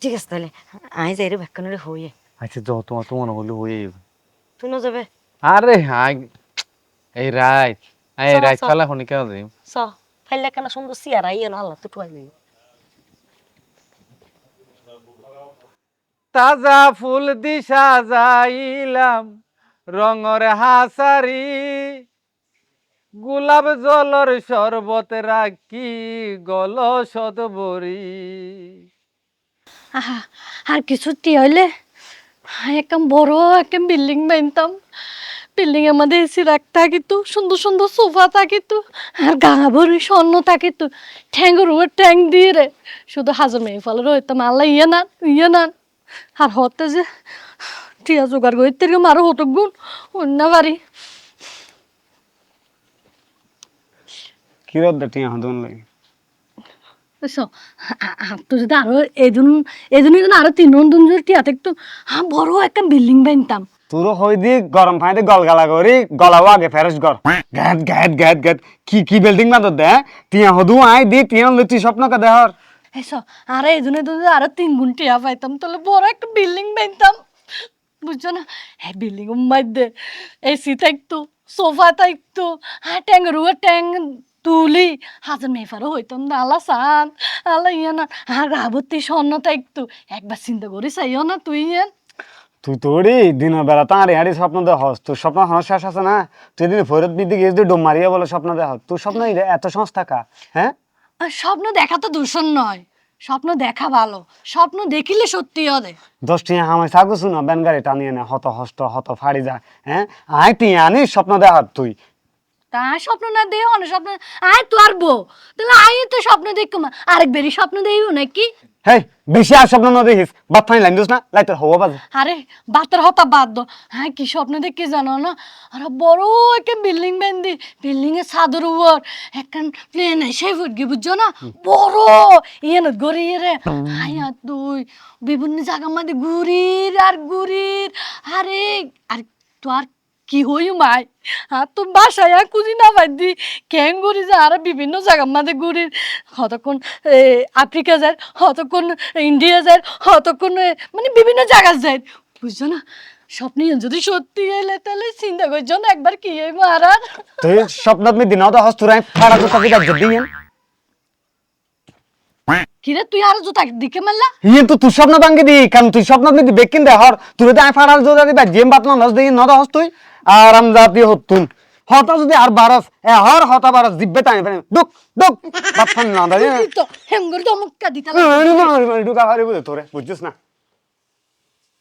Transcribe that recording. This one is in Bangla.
ঠিক আছে তাহলে। আই যাই রে ব্যাখ্যানে হইয়ে। আচ্ছা যাও তোমার তো মনে হলো হয়ে যাবে। তুই না যাবে? আরে হাই এই রাইট এই রাইট। ফালা হনি কেন যাই চ ফাইলে কেন সুন্দর সিয়ারা ইয়ে না আল্লাহ তুই টুয়াই যাই তাজা ফুল দিশা যাইলাম রঙর হাসারি। গোলাপ জলর শরবত রাখি গল সদবরি আর কিছু হইলে? একদম বড় একটা বিল্ডিং বানতাম। বিল্ডিং এর মধ্যে এসি রাখ থাকিত, সুন্দর সুন্দর সোফা থাকিত, আর গা ভরি স্বর্ণ থাকিত। ঠ্যাঙ্গের উপর ঠ্যাং দিয়ে রে। শুধু হাজার মেয়ে ফলে রইতাম, আল্লাহ ইয়ে না ইয়ে না। আর হতে যে, টিয়া জোগাড় করে তেরকম আরও হতো গুণ, অন্য বাড়ি। কিরত দেটি হদন লাগে? বুঝছ? তো যদি আরও এদিন এদিন যদি আরও তিন দিন যদি টিয়া থাকতো হ্যাঁ বড় একটা বিল্ডিং বানতাম। তোর হই দি গরম পানিতে গলগালা করি গলাও আগে ফেরস গর গ্যাট গ্যাট গ্যাট গ্যাট কি কি বিল্ডিং বাদ দে? টিয়া হদু আই দি টিয়া লুচি স্বপ্ন কা দেহর এসো আর এই জন্য যদি আরও তিন গুণ টিয়া পাইতাম তাহলে বড় একটা বিল্ডিং বানতাম। বুঝছ না? হ্যাঁ বিল্ডিং মধ্যে এসি থাকতো সোফা থাকতো হ্যাঁ ট্যাং রুয়া ট্যাং তুলি। হাজার মেফারও হইতাম না আল্লাহ সান। আল্লাহ ইয়ে না আর রাবতী স্বর্ণ থাকতো একবার চিন্তা করি চাইও না তুই ইয়েন তুই তোরি দিনের বেলা তো আর হারি স্বপ্ন দেহ তোর স্বপ্ন হন শেষ আছে না? তুই দিন ফেরত বিদ্যে গিয়ে যদি ডোম মারিয়া বলে স্বপ্ন দেহ তোর স্বপ্ন এত সহজ থাকা হ্যাঁ? স্বপ্ন দেখা তো দূষণ নয়। স্বপ্ন দেখা ভালো। স্বপ্ন দেখিলে সত্যি হবে। দশ টিয়া আমার থাকো শুনো ব্যান গাড়ি টানিয়ে নে হত হষ্ট হত ফাড়ি যা হ্যাঁ? আই টিয়া আনি স্বপ্ন দেহ তুই। তা স্বপ্ন না দেহ অনেক স্বপ্ন আয় তো আর বউ। তাহলে আয় তো স্বপ্ন দেখো মা আরেক বেরি স্বপ্ন দেইও নাকি? হেই বেশি আর স্বপ্ন ন দেখিস। বাদ লাইন দিস না লাইতের হওয়া বাজে। আরে বাতের হতা বাদ দো। হ্যাঁ কি স্বপ্ন দেখি জানো না? আর বড় একটা বিল্ডিং বান্ধি বিল্ডিং এর ছাদের উপর একখান প্লেন এসে ফুটকি বুঝছ না? বড়। ইয়ে না গড়িয়ে রে আর তুই বিভিন্ন জায়গার মধ্যে ঘুরির আর ঘুরির। আরে আর তো আর কি হই মাই? আর তো বাসায় আর খুঁজি না পাইদি কেন ঘুরি যা আর বিভিন্ন জায়গার মধ্যে ঘুরির কতক্ষণ এ, আফ্রিকা যায় কতক্ষণ ইন্ডিয়া যায় কতক্ষণ এ, মানে বিভিন্ন জায়গা যায় বুঝছ না? স্বপ্নে যদি সত্যি এলে তাহলে চিন্তা করছ না একবার কি এই মারা তুই স্বপ্নত মি দিন হতো হস্তুরাই ফাড়া তো তাকে দাজ্য দিয়েন কিরে তুই আর জুতা দিকে মারলা? ইয়ে তো তুই স্বপ্ন ভাঙ্গি দি কারণ তুই স্বপ্ন মি বেকিন দে হর। তুই তো আই ফাড়ার জোদা দিবা জেম বাত নস দিই নদ হস তুই। আরাম জাতি হতুন। হতা যদি আর বারস এ হর হতা বারস দিব্বে টাইম ফেনে। দুক দুক ফান না দাঁড়িয়ে তুই তো হেম করে তো মুক্কা দিতে ঢুকা ভারি বুঝে তোরে বুঝছিস না?